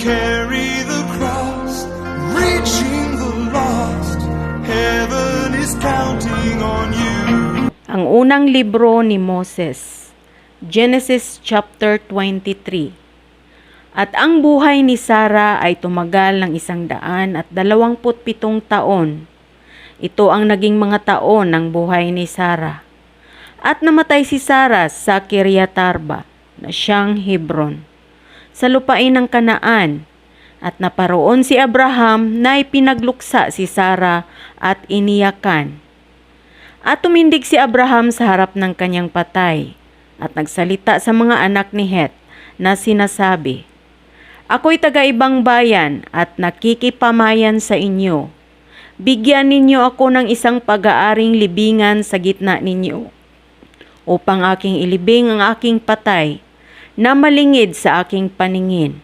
carry the cross, reaching the lost. Heaven is counting on you. Ang unang libro ni Moses, Genesis chapter 23. At ang buhay ni Sarah ay tumagal ng isang daan at dalawamput pitong taon. Ito ang naging mga taon ng buhay ni Sarah. At namatay si Sarah sa Kiriatarba na siyang Hebron sa lupain ng Kanaan at naparoon si Abraham na ipinagluksa si Sarah at iniyakan. At tumindig si Abraham sa harap ng kanyang patay at nagsalita sa mga anak ni Het na sinasabi, Ako'y taga-ibang bayan at nakikipamayan sa inyo. Bigyan ninyo ako ng isang pag-aaring libingan sa gitna ninyo upang aking ilibing ang aking patay na malingid sa aking paningin.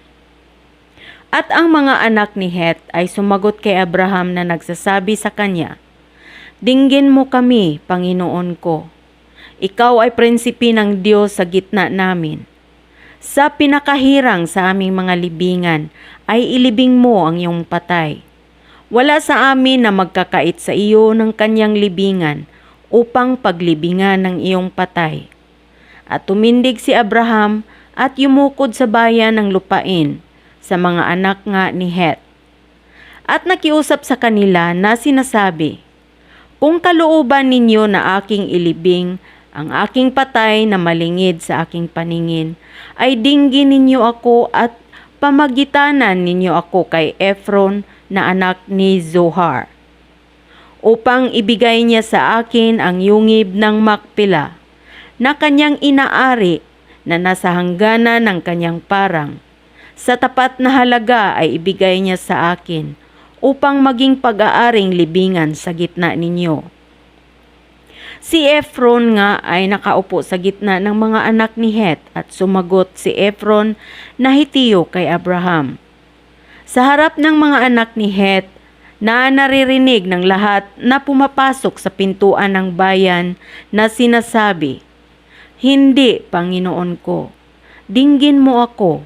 At ang mga anak ni Het ay sumagot kay Abraham na nagsasabi sa kanya, Dinggin mo kami, Panginoon ko. Ikaw ay prinsipi ng Diyos sa gitna namin. Sa pinakahirang sa aming mga libingan ay ilibing mo ang iyong patay. Wala sa amin na magkakait sa iyo ng kanyang libingan upang paglibingan ng iyong patay. At tumindig si Abraham at yumukod sa bayan ng lupain sa mga anak nga ni Het. At nakiusap sa kanila na sinasabi, kung kalooban ninyo na aking ilibing ang aking patay na malingid sa aking paningin, ay dinggin ninyo ako at pamagitanan ninyo ako kay Ephron na anak ni Zohar, upang ibigay niya sa akin ang yungib ng Makpila na kanyang inaari na nasa hangganan ng kanyang parang. Sa tapat na halaga ay ibigay niya sa akin upang maging pag-aaring libingan sa gitna ninyo. Si Ephron nga ay nakaupo sa gitna ng mga anak ni Het at sumagot si Ephron na hitiyo kay Abraham. Sa harap ng mga anak ni Het na naririnig ng lahat na pumapasok sa pintuan ng bayan na sinasabi, Hindi, Panginoon ko, dinggin mo ako.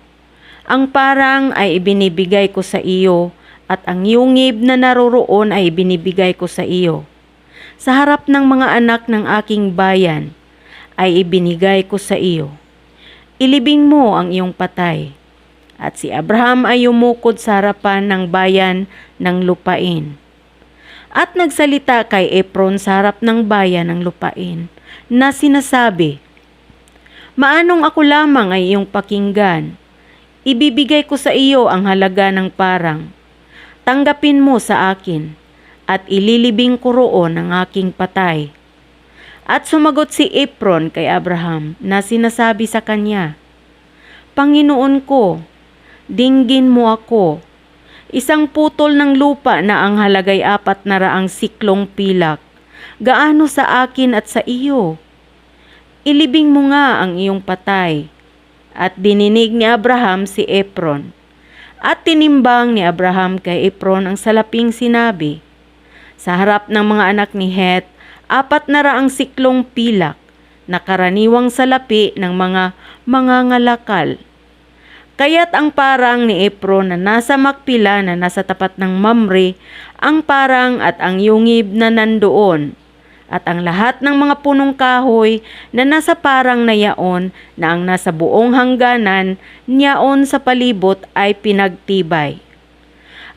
Ang parang ay ibinibigay ko sa iyo at ang yungib na naroroon ay binibigay ko sa iyo. Sa harap ng mga anak ng aking bayan ay ibinigay ko sa iyo. Ilibing mo ang iyong patay. At si Abraham ay umukod sa harapan ng bayan ng lupain. At nagsalita kay Efron sa harap ng bayan ng lupain na sinasabi, Maanong ako lamang ay iyong pakinggan. Ibibigay ko sa iyo ang halaga ng parang tanggapin mo sa akin at ililibing ko roon ang aking patay. At sumagot si Efron kay Abraham na sinasabi sa kanya, Panginoon ko, dinggin mo ako. Isang putol ng lupa na ang halagay apat na raang siklong pilak. Gaano sa akin at sa iyo? Ilibing mo nga ang iyong patay. At dininig ni Abraham si Efron. At tinimbang ni Abraham kay Efron ang salaping sinabi, Sa harap ng mga anak ni Het, apat na raang siklong pilak na karaniwang salapi ng mga mangangalakal. Kaya't ang parang ni Efron na nasa Makpila na nasa tapat ng Mamre, ang parang at ang yungib na nandoon, at ang lahat ng mga punong kahoy na nasa parang na yaon na ang nasa buong hangganan niyaon sa palibot ay pinagtibay.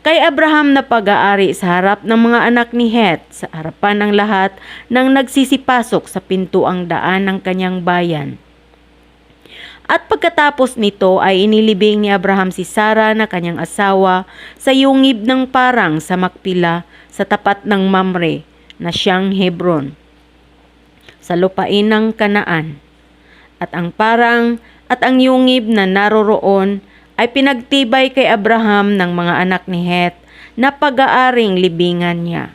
Kay Abraham na pag-aari sa harap ng mga anak ni Het sa harapan ng lahat ng nagsisipasok sa pintuang daan ng kanyang bayan. At pagkatapos nito ay inilibing ni Abraham si Sarah na kanyang asawa sa yungib ng parang sa Makpila sa tapat ng Mamre na siyang Hebron sa lupain ng Kanaan. At ang parang at ang yungib na naroroon ay pinagtibay kay Abraham ng mga anak ni Het na pag-aaring libingan niya.